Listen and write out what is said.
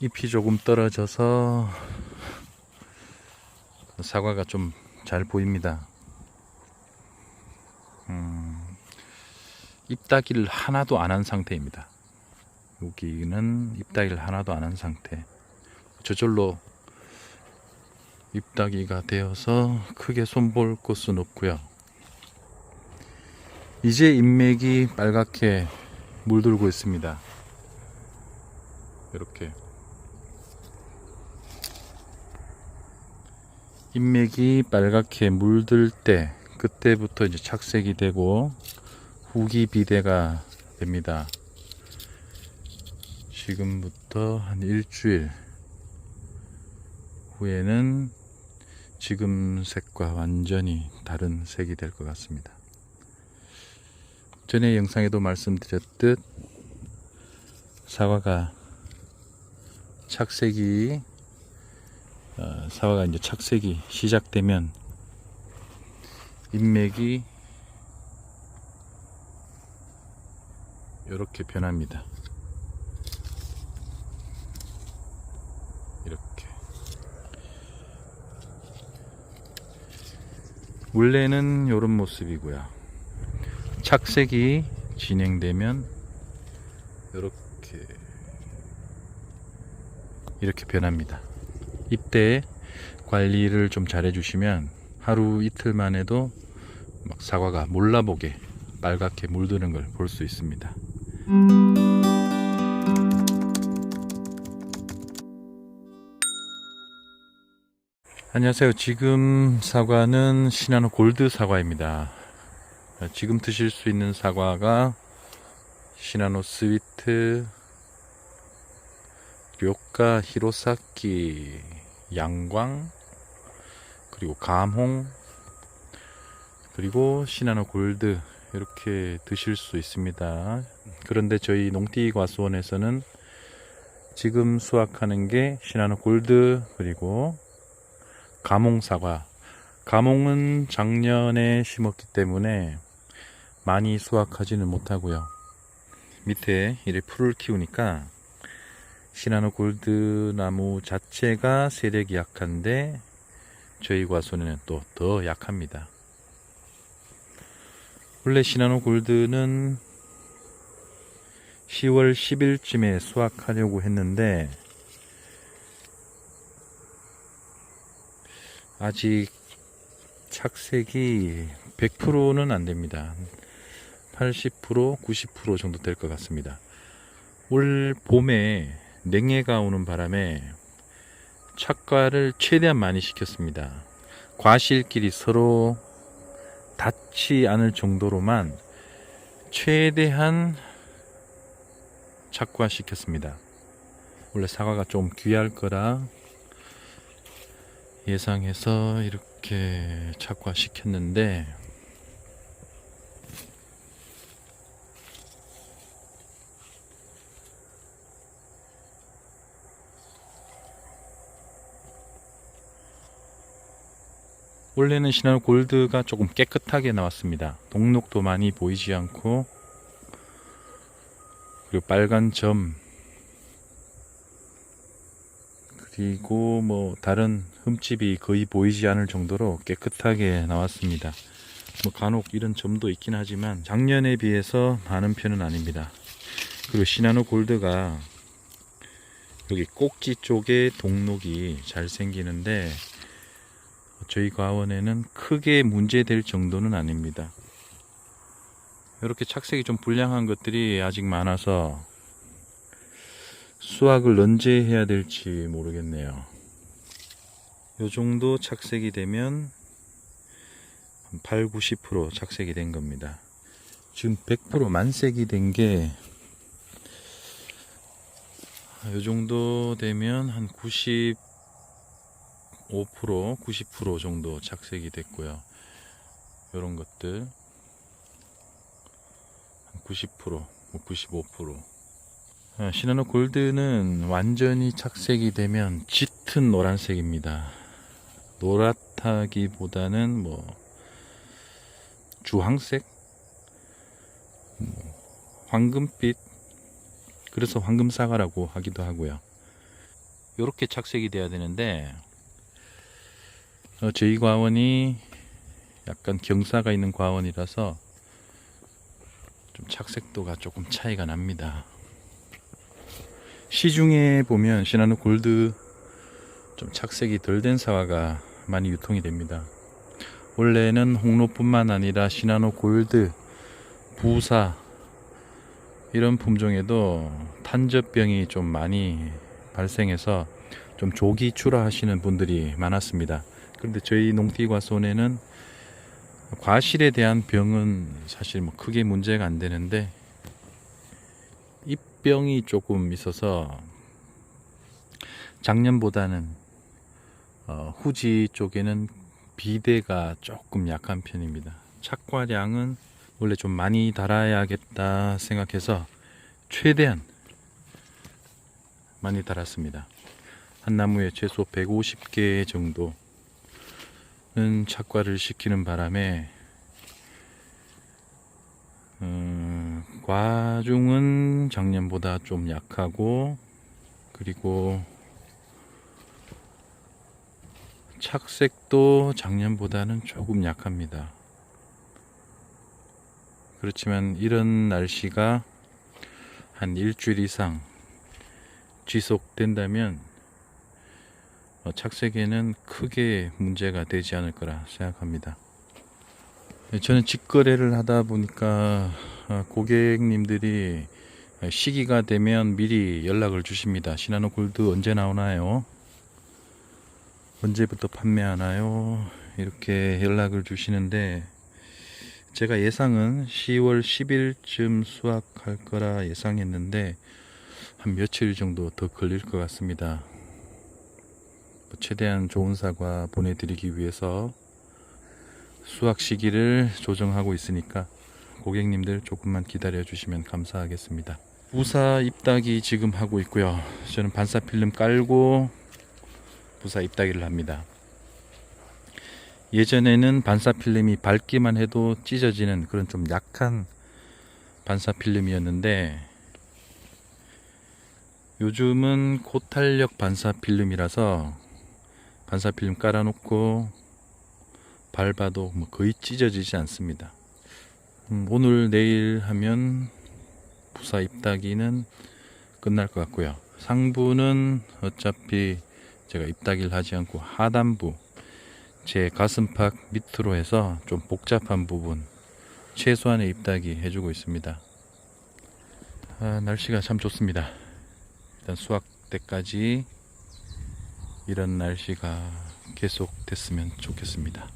잎이 조금 떨어져서 사과가 좀 잘 보입니다. 음, 잎따기를 하나도 안 한 상태입니다. 여기는 잎따기를 하나도 안 한 상태. 저절로 잎따기가 되어서 크게 손볼 곳은 없고요. 이제 잎맥이 빨갛게 물들고 있습니다. 이렇게 잎맥이 빨갛게 물들 때 그때부터 이제 착색이 되고 후기 비대가 됩니다. 지금부터 한 일주일 후에는 지금 색과 완전히 다른 색이 될 것 같습니다. 전에 영상에도 말씀드렸듯 사과가 착색이 어, 사과가 이제 착색이 시작되면 잎맥이 이렇게 변합니다. 이렇게 원래는 이런 모습이고요. 착색이 진행되면 이렇게 이렇게 변합니다. 이때 관리를 좀 잘 해주시면 하루 이틀만 해도 막 사과가 몰라보게 빨갛게 물드는 걸 볼 수 있습니다. 안녕하세요. 지금 사과는 시나노 골드 사과입니다. 지금 드실 수 있는 사과가 시나노 스위트, 료카 히로사키, 양광, 그리고 감홍, 그리고 시나노 골드 이렇게 드실 수 있습니다. 그런데 저희 농띠 과수원에서는 지금 수확하는 게 시나노 골드 그리고 감홍 사과. 감홍은 작년에 심었기 때문에 많이 수확하지는 못하고요. 밑에 이렇게 풀을 키우니까 시나노 골드 나무 자체가 세력이 약한데 저희 과수원에는 또 더 약합니다. 원래 시나노 골드는 10월 10일쯤에 수확하려고 했는데 아직 착색이 100%는 안 됩니다. 80% 90% 정도 될 것 같습니다. 올 봄에 냉해가 오는 바람에 착과를 최대한 많이 시켰습니다. 과실끼리 서로 닿지 않을 정도로만 최대한 착과시켰습니다. 원래 사과가 좀 귀할 거라 예상해서 이렇게 착과시켰는데 원래는 시나노 골드가 조금 깨끗하게 나왔습니다. 동록도 많이 보이지 않고 그리고 빨간 점 그리고 뭐 다른 흠집이 거의 보이지 않을 정도로 깨끗하게 나왔습니다. 뭐 간혹 이런 점도 있긴 하지만 작년에 비해서 많은 편은 아닙니다. 그리고 시나노 골드가 여기 꼭지 쪽에 동록이 잘 생기는데 저희 과원에는 크게 문제될 정도는 아닙니다. 이렇게 착색이 좀 불량한 것들이 아직 많아서 수확을 언제 해야 될지 모르겠네요. 요 정도 착색이 되면 한 8, 90% 착색이 된 겁니다. 지금 100% 만색이 된게요 정도 되면 한 90, 5%, 90% 정도 착색이 됐고요. 이런 것들 90%, 뭐 95%. 아, 시나노 골드는 완전히 착색이 되면 짙은 노란색입니다. 노랗다기보다는 뭐 주황색, 뭐 황금빛, 그래서 황금 사과라고 하기도 하고요. 이렇게 착색이 돼야 되는데 어, 저희 과원이 약간 경사가 있는 과원이라서 좀 착색도가 조금 차이가 납니다. 시중에 보면 시나노 골드 좀 착색이 덜 된 사과가 많이 유통이 됩니다. 원래는 홍로뿐만 아니라 시나노 골드, 부사 이런 품종에도 탄저병이 좀 많이 발생해서 좀 조기 출하하시는 분들이 많았습니다. 그런데 저희 농티과손에는 과실에 대한 병은 사실 뭐 크게 문제가 안 되는데 입병이 조금 있어서 작년보다는 어, 후지 쪽에는 비대가 조금 약한 편입니다. 착과량은 원래 좀 많이 달아야겠다 생각해서 최대한 많이 달았습니다. 한 나무에 최소 150개 정도 는 착과를 시키는 바람에 음, 과중은 작년보다 좀 약하고 그리고 착색도 작년보다는 조금 약합니다. 그렇지만 이런 날씨가 한 일주일 이상 지속된다면 어, 착색에는 크게 문제가 되지 않을 거라 생각합니다. 네, 저는 직거래를 하다 보니까 어, 고객님들이 시기가 되면 미리 연락을 주십니다. 시나노 골드 언제 나오나요? 언제부터 판매하나요? 이렇게 연락을 주시는데 제가 예상은 10월 10일쯤 수확할 거라 예상했는데 한 며칠 정도 더 걸릴 것 같습니다. 뭐 최대한 좋은 사과 보내드리기 위해서 수확 시기를 조정하고 있으니까 고객님들 조금만 기다려 주시면 감사하겠습니다. 부사 입닥이 지금 하고 있고요. 저는 반사 필름 깔고 부사 입닥이를 합니다. 예전에는 반사 필름이 밝기만 해도 찢어지는 그런 좀 약한 반사 필름이었는데 요즘은 고탄력 반사 필름이라서 반사 필름 깔아놓고 밟아도 뭐 거의 찢어지지 않습니다. 음, 오늘 내일 하면 부사 입다기는 끝날 것 같고요. 상부는 어차피 제가 입다기를 하지 않고 하단부 제 가슴팍 밑으로 해서 좀 복잡한 부분 최소한의 입다기 해주고 있습니다. 아, 날씨가 참 좋습니다. 일단 수확 때까지 이런 날씨가 계속 됐으면 좋겠습니다.